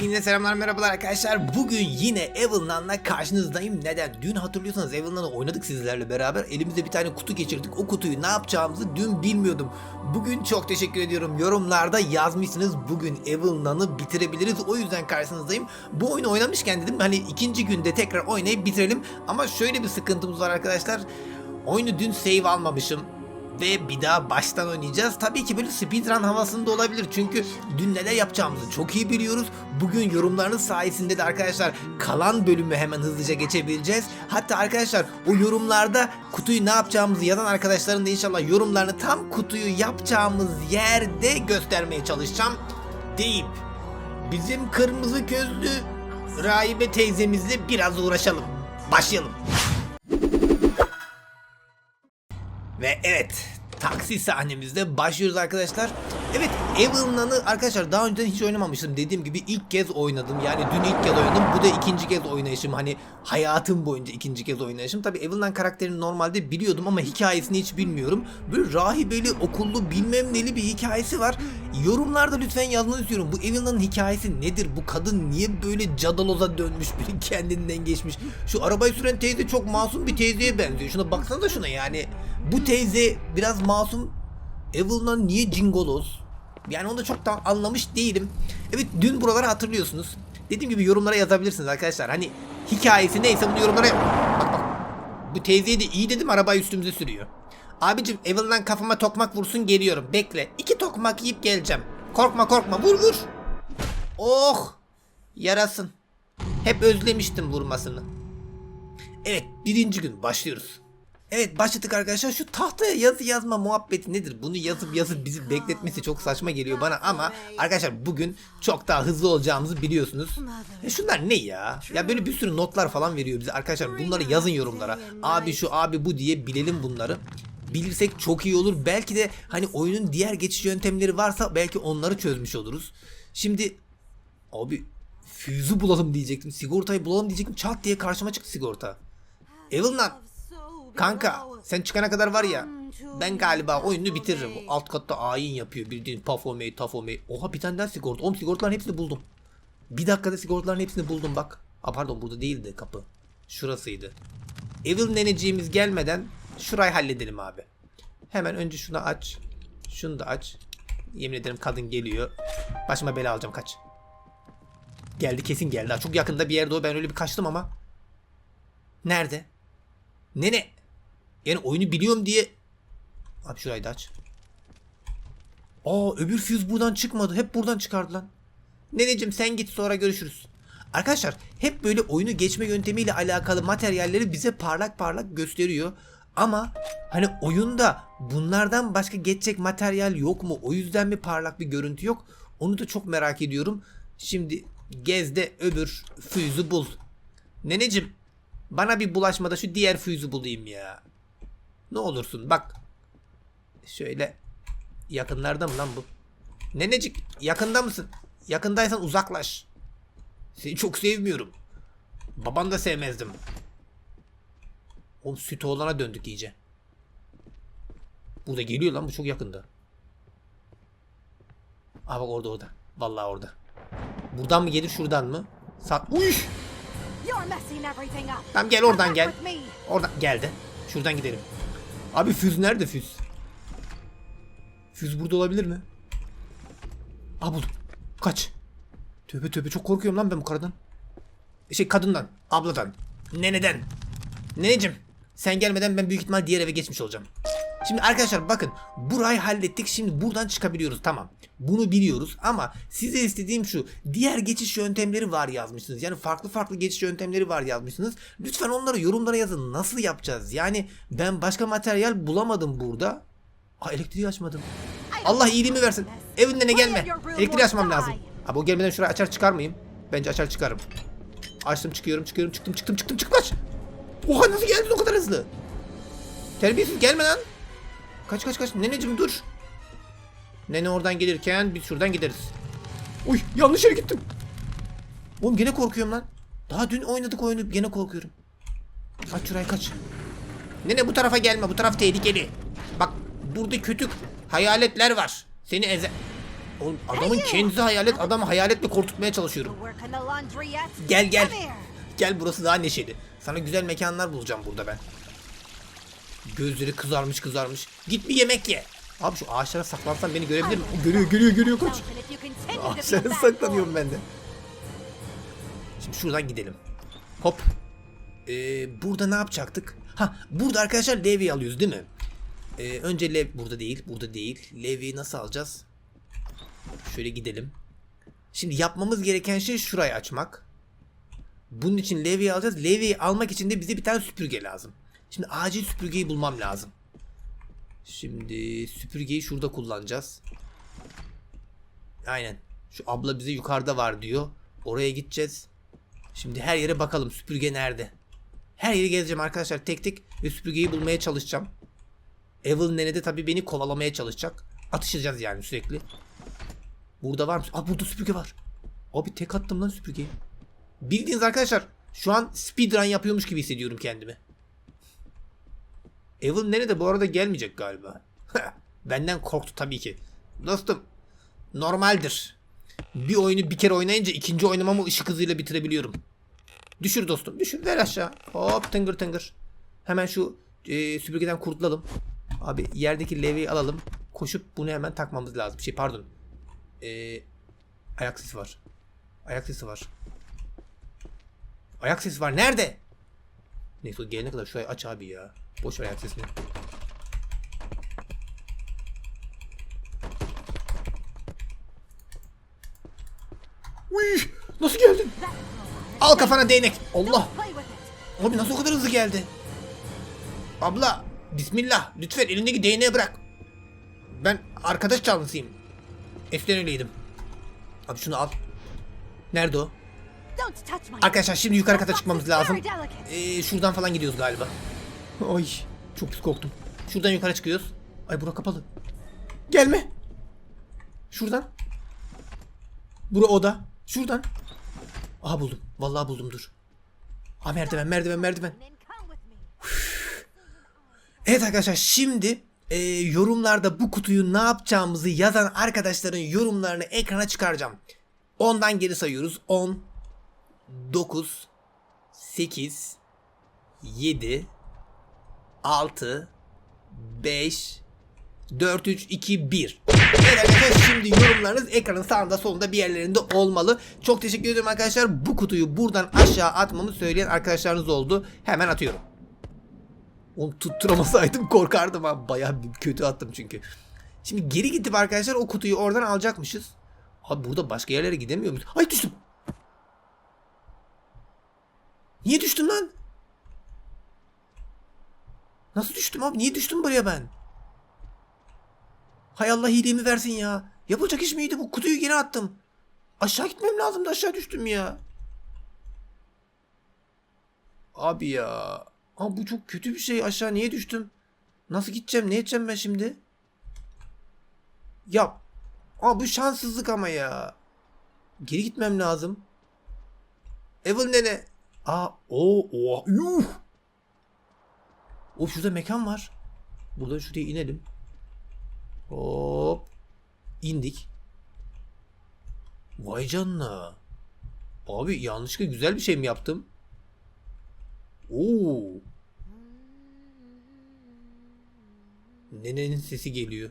Hepinize selamlar merhabalar arkadaşlar. Bugün yine Evelyn'la karşınızdayım. Neden? Dün hatırlıyorsanız Evelyn'la oynadık sizlerle beraber. Elimizde bir tane kutu geçirdik. O kutuyu ne yapacağımızı dün bilmiyordum. Bugün çok teşekkür ediyorum. Yorumlarda yazmışsınız. Bugün Evelyn'ı bitirebiliriz. O yüzden karşınızdayım. Bu oyunu oynamışken dedim hani ikinci günde tekrar oynayıp bitirelim. Ama şöyle bir sıkıntımız var arkadaşlar. Oyunu dün save almamışım ve bir daha baştan oynayacağız. Tabii ki böyle speedrun havasında olabilir. Çünkü dün neler yapacağımızı çok iyi biliyoruz. Bugün yorumlarınız sayesinde de arkadaşlar kalan bölümü hemen hızlıca geçebileceğiz. Hatta arkadaşlar o yorumlarda kutuyu ne yapacağımızı yazan arkadaşların da inşallah yorumlarını tam kutuyu yapacağımız yerde göstermeye çalışacağım. Deyip bizim kırmızı gözlü rahibe teyzemizle biraz uğraşalım. Başlayalım. Ve evet taksi sahnemizde başlıyoruz arkadaşlar. Evet Evelyn'ı arkadaşlar daha önceden hiç oynamamıştım. Dediğim gibi ilk kez oynadım. Yani dün ilk kez oynadım. Bu da ikinci kez oynayışım. Hani hayatım boyunca ikinci kez oynayışım. Tabi Evelyn karakterini normalde biliyordum ama hikayesini hiç bilmiyorum. Böyle rahibeli, okullu bilmem neli bir hikayesi var. Yorumlarda lütfen yazmanızı istiyorum. Bu Evelyn'ın hikayesi nedir? Bu kadın niye böyle cadaloza dönmüş biri kendinden geçmiş? Şu arabayı süren teyze çok masum bir teyzeye benziyor. Şuna baksanıza şuna yani. Bu teyze biraz masum. Evelyn'a niye cingoloz? Yani onu da çok da anlamış değilim. Evet dün buraları hatırlıyorsunuz. Dediğim gibi yorumlara yazabilirsiniz arkadaşlar. Hani hikayesi neyse bunu yorumlara... Bu teyzeye de iyi dedim arabayı üstümüze sürüyor. Abicim Evelyn'dan kafama tokmak vursun geliyorum. Bekle. İki tokmak yiyip geleceğim. Korkma korkma vur vur. Oh. Yarasın. Hep özlemiştim vurmasını. Evet birinci gün başlıyoruz. Evet başladık arkadaşlar. Şu tahtaya yazı yazma muhabbeti nedir? Bunu yazıp yazıp bizi bekletmesi çok saçma geliyor bana ama arkadaşlar bugün çok daha hızlı olacağımızı biliyorsunuz. E şunlar ne ya? Ya böyle bir sürü notlar falan veriyor bize arkadaşlar. Bunları yazın yorumlara. Abi şu abi bu diye bilelim bunları. Bilirsek çok iyi olur. Belki de hani oyunun diğer geçiş yöntemleri varsa belki onları çözmüş oluruz. Şimdi abi füzü bulalım diyecektim. Sigortayı bulalım diyecektim. Çat diye karşıma çıktı sigorta. Evelyn Kanka sen çıkana kadar var ya ben galiba oyunu bitiririm. Alt katta ayin yapıyor bildiğin pafomey tafomey. Oha bir tane daha sigorta. Oğlum sigortaların hepsini buldum. Bir dakikada sigortaların hepsini buldum bak. Aa pardon burada değildi kapı. Şurasıydı. Evil neneciğimiz gelmeden şurayı halledelim abi. Hemen önce şunu aç. Şunu da aç. Yemin ederim kadın geliyor. Başıma bela alacağım kaç. Geldi kesin geldi. Çok yakında bir yerde o. Ben öyle bir kaçtım ama. Nerede? Nene. Yani oyunu biliyorum diye. Abi şurayı da aç. Aa öbür füze buradan çıkmadı. Hep buradan çıkardı lan. Neneciğim sen git sonra görüşürüz. Arkadaşlar hep böyle oyunu geçme yöntemiyle alakalı materyalleri bize parlak parlak gösteriyor. Ama hani oyunda bunlardan başka geçecek materyal yok mu? O yüzden mi parlak bir görüntü yok? Onu da çok merak ediyorum. Şimdi gezde öbür füzü bul. Neneciğim bana bir bulaşmada şu diğer füzü bulayım ya. Ne olursun bak. Şöyle yakınlarda mı lan bu? Nenecik yakında mısın? Yakındaysan uzaklaş. Seni çok sevmiyorum. Baban da sevmezdim. Oğlum süt oğlana döndük iyice. Burada geliyor lan bu çok yakında. Aa bak orada orada. Vallahi orada. Buradan mı gelir şuradan mı? Sat. Uy! You're messing everything up. Tamam gel oradan gel. Oradan geldi. Şuradan gidelim. Abi füz nerede füz? Füz burada olabilir mi? Aa buldum. Kaç. Tövbe tövbe çok korkuyorum lan ben bu karıdan. Şey kadından, abladan, neneden. Neneciğim sen gelmeden ben büyük ihtimal diğer eve geçmiş olacağım. Şimdi arkadaşlar bakın burayı hallettik şimdi buradan çıkabiliyoruz tamam. Bunu biliyoruz ama size istediğim şu diğer geçiş yöntemleri var yazmışsınız. Yani farklı farklı geçiş yöntemleri var yazmışsınız. Lütfen onları yorumlara yazın nasıl yapacağız? Yani ben başka materyal bulamadım burada. Aa elektriği açmadım. Allah iyiliğimi versin. Evinde ne gelme. Elektriği açmam lazım. Abi o gelmeden şurayı açar çıkar mıyım? Bence açar çıkarım. Açtım çıkıyorum çıkıyorum çıktım çıktım çıktım kaç. Oha nasıl geldin o kadar hızlı? Terbiyesiz gelme lan. Kaç kaç kaç. Neneciğim dur. Nene oradan gelirken biz şuradan gideriz. Uy yanlış yere gittim. Oğlum gene korkuyorum lan. Daha dün oynadık oyunu gene korkuyorum. Kaç şuraya kaç. Nene bu tarafa gelme bu taraf tehlikeli. Bak burada kötü hayaletler var. Seni eze... Oğlum adamın kendisi hayalet, adam hayaletle korkutmaya çalışıyorum. Gel gel. Gel burası daha neşeli. Sana güzel mekanlar bulacağım burada ben. Gözleri kızarmış kızarmış. Git bir yemek ye. Abi şu ağaçlara saklansan beni görebilir mi? Görüyor görüyor görüyor a Ağaçlara saklanıyorum ben de. Şimdi şuradan gidelim. Hop. Ee, burada ne yapacaktık? Ha burada arkadaşlar Levi'yi alıyoruz değil mi? Ee, önce Lev burada değil, burada değil. Levi'yi nasıl alacağız? Şöyle gidelim. Şimdi yapmamız gereken şey şurayı açmak. Bunun için Levi'yi alacağız. Levi'yi almak için de bize bir tane süpürge lazım. Şimdi acil süpürgeyi bulmam lazım. Şimdi süpürgeyi şurada kullanacağız. Aynen. Şu abla bize yukarıda var diyor. Oraya gideceğiz. Şimdi her yere bakalım süpürge nerede. Her yeri gezeceğim arkadaşlar tek tek ve süpürgeyi bulmaya çalışacağım. Evelyn nene de tabii beni kovalamaya çalışacak. Atışacağız yani sürekli. Burada var mı? Aa burada süpürge var. Abi tek attım lan süpürgeyi. Bildiğiniz arkadaşlar şu an speedrun yapıyormuş gibi hissediyorum kendimi. Evelyn nene de bu arada gelmeyecek galiba. Benden korktu tabii ki. Dostum normaldir. Bir oyunu bir kere oynayınca ikinci oynamamı ışık hızıyla bitirebiliyorum. Düşür dostum düşür ver aşağı. Hop tıngır tıngır. Hemen şu e, süpürgeden kurtulalım. Abi yerdeki levyeyi alalım. Koşup bunu hemen takmamız lazım. Şey pardon. E, ayak sesi var. Ayak sesi var. Ayak sesi var. Nerede? Neyse gelene kadar şurayı aç abi ya. Boş ver ayak sesini. Uy, nasıl geldin? Al kafana değnek. Allah. Abi nasıl o kadar hızlı geldi? Abla bismillah lütfen elindeki değneği bırak. Ben arkadaş canlısıyım. Eskiden öyleydim. Abi şunu al. Nerede o? Arkadaşlar şimdi yukarı kata çıkmamız lazım. Ee, şuradan falan gidiyoruz galiba. Ay çok pis korktum. Şuradan yukarı çıkıyoruz. Ay bura kapalı. Gelme. Şuradan. Bura oda. Şuradan. Aha buldum. Vallahi buldum dur. Ha merdiven merdiven merdiven. Evet arkadaşlar şimdi e, yorumlarda bu kutuyu ne yapacağımızı yazan arkadaşların yorumlarını ekrana çıkaracağım. 10'dan geri sayıyoruz. 10 9 8 7 6 5 4 3 2 1 Evet arkadaşlar şimdi yorumlarınız ekranın sağında solunda bir yerlerinde olmalı. Çok teşekkür ederim arkadaşlar. Bu kutuyu buradan aşağı atmamı söyleyen arkadaşlarınız oldu. Hemen atıyorum. Onu tutturamasaydım korkardım ha. Bayağı kötü attım çünkü. Şimdi geri gidip arkadaşlar o kutuyu oradan alacakmışız. Abi burada başka yerlere gidemiyor muyuz? Ay düştüm. Niye düştüm lan? Nasıl düştüm abi? Niye düştüm buraya ben? Hay Allah iyiliğimi versin ya. Yapılacak iş miydi bu? Kutuyu geri attım. Aşağı gitmem lazımdı. Aşağı düştüm ya. Abi ya. Abi bu çok kötü bir şey. Aşağı niye düştüm? Nasıl gideceğim? Ne edeceğim ben şimdi? Ya. Abi bu şanssızlık ama ya. Geri gitmem lazım. Evelyn nene. Aa, o, o, yuh. O şurada mekan var. Buradan şuraya inelim. Hop. İndik. Vay canına. Abi yanlışlıkla güzel bir şey mi yaptım? Oo. Nenenin sesi geliyor.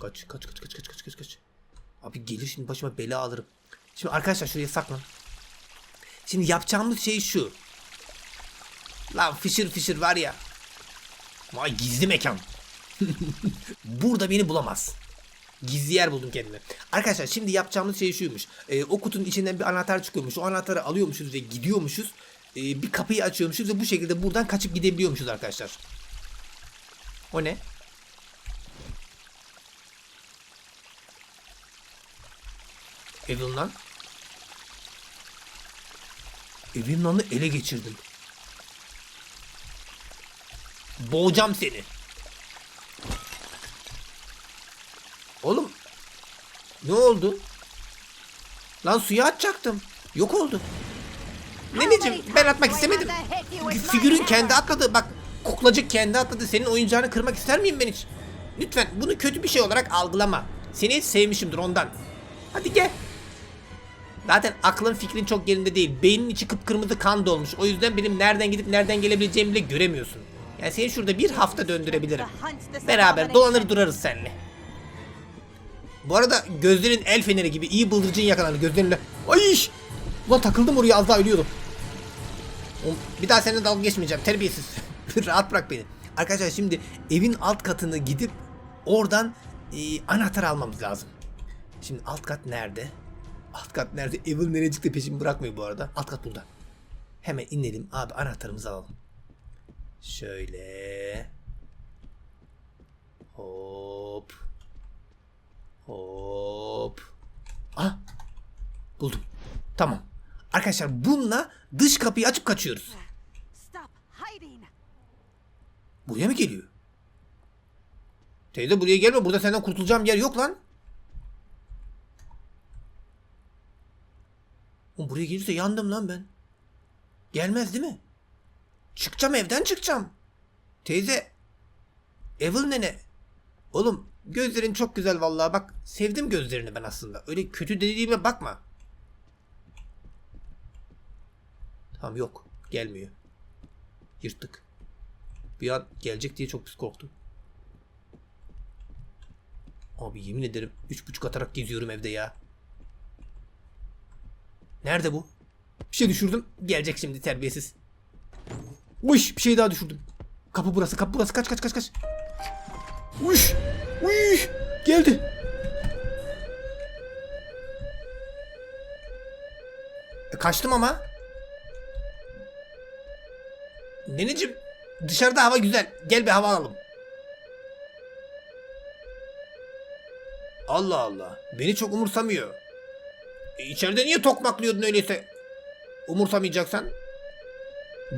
Kaç kaç kaç kaç kaç kaç kaç kaç. Abi gelir şimdi başıma bela alırım. Şimdi arkadaşlar şuraya saklan. Şimdi yapacağımız şey şu. Lan fışır fışır var ya. Vay gizli mekan. Burada beni bulamaz. Gizli yer buldum kendime. Arkadaşlar şimdi yapacağımız şey şuymuş. Ee, o kutunun içinden bir anahtar çıkıyormuş. O anahtarı alıyormuşuz ve gidiyormuşuz. Ee, bir kapıyı açıyormuşuz ve bu şekilde buradan kaçıp gidebiliyormuşuz arkadaşlar. O ne? Evelyn lan'ı ele geçirdim. Boğacağım seni. Oğlum. Ne oldu? Lan suya atacaktım. Yok oldu. Neneciğim ben atmak istemedim. Figürün kendi atladı. Bak kuklacık kendi atladı. Senin oyuncağını kırmak ister miyim ben hiç? Lütfen bunu kötü bir şey olarak algılama. Seni hiç sevmişimdir ondan. Hadi gel. Zaten aklın fikrin çok yerinde değil. Beynin içi kıpkırmızı kan dolmuş. O yüzden benim nereden gidip nereden gelebileceğimi bile göremiyorsun. Yani seni şurada bir hafta döndürebilirim. Beraber dolanır durarız seninle. Bu arada gözlerin el feneri gibi iyi bıldırcın yakalandı gözlerinle. Ay iş! Ulan takıldım oraya az daha ölüyordum. Bir daha seninle dalga geçmeyeceğim terbiyesiz. Rahat bırak beni. Arkadaşlar şimdi evin alt katını gidip oradan e, anahtar almamız lazım. Şimdi alt kat nerede? Alt kat nerede? Evil Nenecik de peşimi bırakmıyor bu arada. Alt kat burada. Hemen inelim abi anahtarımızı alalım. Şöyle. Hop. Hop. Ah. Buldum. Tamam. Arkadaşlar bununla dış kapıyı açıp kaçıyoruz. Buraya mı geliyor? Teyze buraya gelme. Burada senden kurtulacağım yer yok lan. Oğlum buraya gelirse yandım lan ben. Gelmez değil mi? Çıkacağım evden çıkacağım. Teyze. Evil nene. Oğlum gözlerin çok güzel vallahi bak. Sevdim gözlerini ben aslında. Öyle kötü dediğime bakma. Tamam yok. Gelmiyor. Yırttık. Bir an gelecek diye çok pis korktum. Abi yemin ederim üç buçuk atarak geziyorum evde ya. Nerede bu? Bir şey düşürdüm. Gelecek şimdi terbiyesiz. Uş bir şey daha düşürdüm. Kapı burası kapı burası kaç kaç kaç kaç. Uş. Uş. Geldi. E, kaçtım ama. Neneciğim dışarıda hava güzel. Gel bir hava alalım. Allah Allah. Beni çok umursamıyor. E, içeride niye tokmaklıyordun öyleyse? Umursamayacaksan.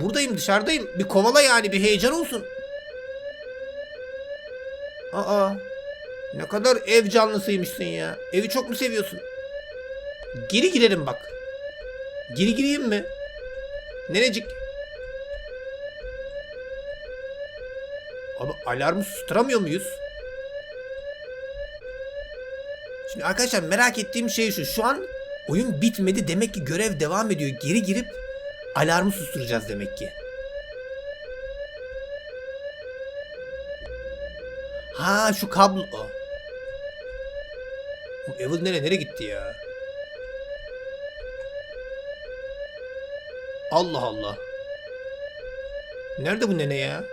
Buradayım dışarıdayım. Bir kovala yani bir heyecan olsun. Aa. Ne kadar ev canlısıymışsın ya. Evi çok mu seviyorsun? Geri girerim bak. Geri gireyim mi? Nenecik? Abi alarmı susturamıyor muyuz? Şimdi arkadaşlar merak ettiğim şey şu. Şu an oyun bitmedi. Demek ki görev devam ediyor. Geri girip alarmı susturacağız demek ki. Ha şu kablo. Bu Evil nereye nereye gitti ya? Allah Allah. Nerede bu nene ya?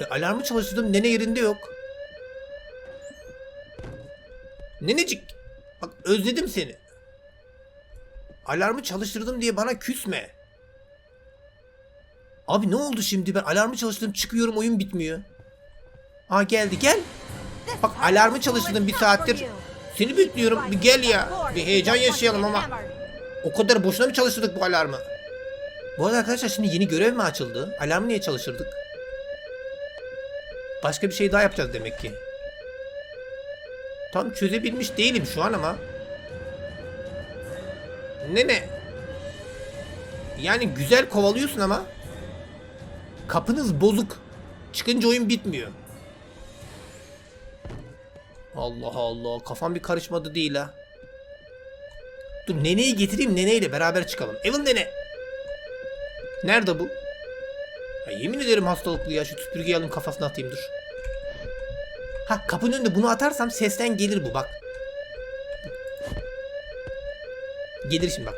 E, alarmı çalıştırdım nene yerinde yok. Nenecik. Bak özledim seni. Alarmı çalıştırdım diye bana küsme. Abi ne oldu şimdi ben alarmı çalıştırdım çıkıyorum oyun bitmiyor. Aa geldi gel. Bak alarmı çalıştırdım bir saattir. Seni bekliyorum bir gel ya. Bir heyecan yaşayalım ama. O kadar boşuna mı çalıştırdık bu alarmı? Bu arada arkadaşlar şimdi yeni görev mi açıldı? Alarmı niye çalıştırdık? Başka bir şey daha yapacağız demek ki. Tam çözebilmiş değilim şu an ama. Ne ne? Yani güzel kovalıyorsun ama. Kapınız bozuk. Çıkınca oyun bitmiyor. Allah Allah kafam bir karışmadı değil ha. Dur neneyi getireyim neneyle beraber çıkalım. Evan nene. Nerede bu? Ya yemin ederim hastalıklı ya. Şu süpürgeyi alayım kafasına atayım dur. Ha kapının önünde bunu atarsam sesten gelir bu bak. Gelir şimdi bak.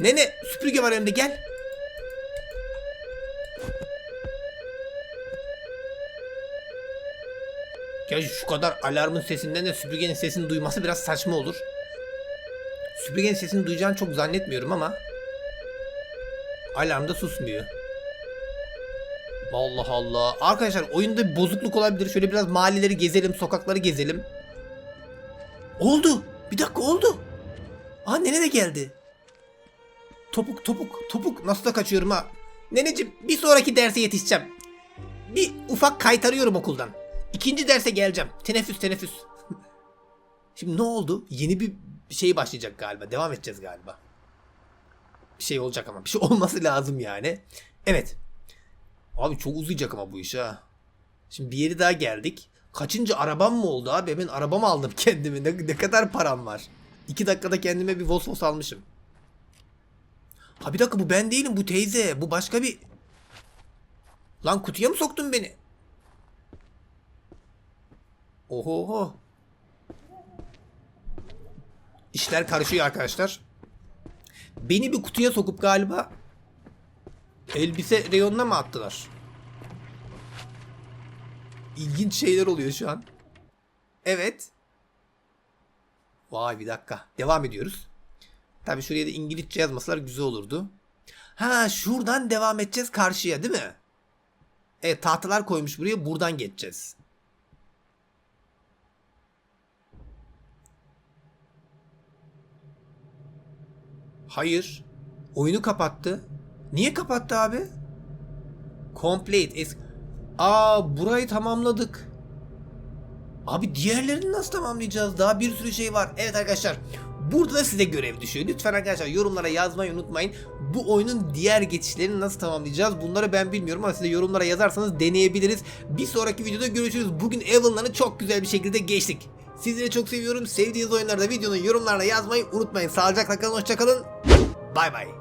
Nene süpürge var elimde gel. Ya şu kadar alarmın sesinden de süpürgenin sesini duyması biraz saçma olur. Süpürgenin sesini duyacağını çok zannetmiyorum ama alarm da susmuyor. Allah Allah. Arkadaşlar oyunda bir bozukluk olabilir. Şöyle biraz mahalleleri gezelim, sokakları gezelim. Oldu. Bir dakika oldu. Aa nene de geldi. Topuk topuk topuk nasıl da kaçıyorum ha. Neneciğim bir sonraki derse yetişeceğim. Bir ufak kaytarıyorum okuldan. İkinci derse geleceğim. Teneffüs teneffüs. Şimdi ne oldu? Yeni bir şey başlayacak galiba. Devam edeceğiz galiba. Bir şey olacak ama. Bir şey olması lazım yani. Evet. Abi çok uzayacak ama bu iş ha. Şimdi bir yere daha geldik. Kaçıncı arabam mı oldu abi? Ben arabamı aldım kendime. Ne, ne kadar param var? 2 dakikada kendime bir Vosvos almışım. Ha bir dakika bu ben değilim bu teyze. Bu başka bir... Lan kutuya mı soktun beni? Oho. İşler karışıyor arkadaşlar. Beni bir kutuya sokup galiba elbise reyonuna mı attılar? İlginç şeyler oluyor şu an. Evet. Vay bir dakika. Devam ediyoruz. Tabii şuraya da İngilizce yazmasalar güzel olurdu. Ha şuradan devam edeceğiz karşıya değil mi? Evet tahtalar koymuş buraya buradan geçeceğiz. Hayır. Oyunu kapattı. Niye kapattı abi? Complete. Es Aa burayı tamamladık. Abi diğerlerini nasıl tamamlayacağız? Daha bir sürü şey var. Evet arkadaşlar. Burada da size görev düşüyor. Lütfen arkadaşlar yorumlara yazmayı unutmayın. Bu oyunun diğer geçişlerini nasıl tamamlayacağız? Bunları ben bilmiyorum ama siz de yorumlara yazarsanız deneyebiliriz. Bir sonraki videoda görüşürüz. Bugün Evelyn'ları çok güzel bir şekilde geçtik. Sizleri çok seviyorum. Sevdiğiniz oyunlarda videonun yorumlarına yazmayı unutmayın. Sağlıcakla kalın. Hoşçakalın. Bay bay.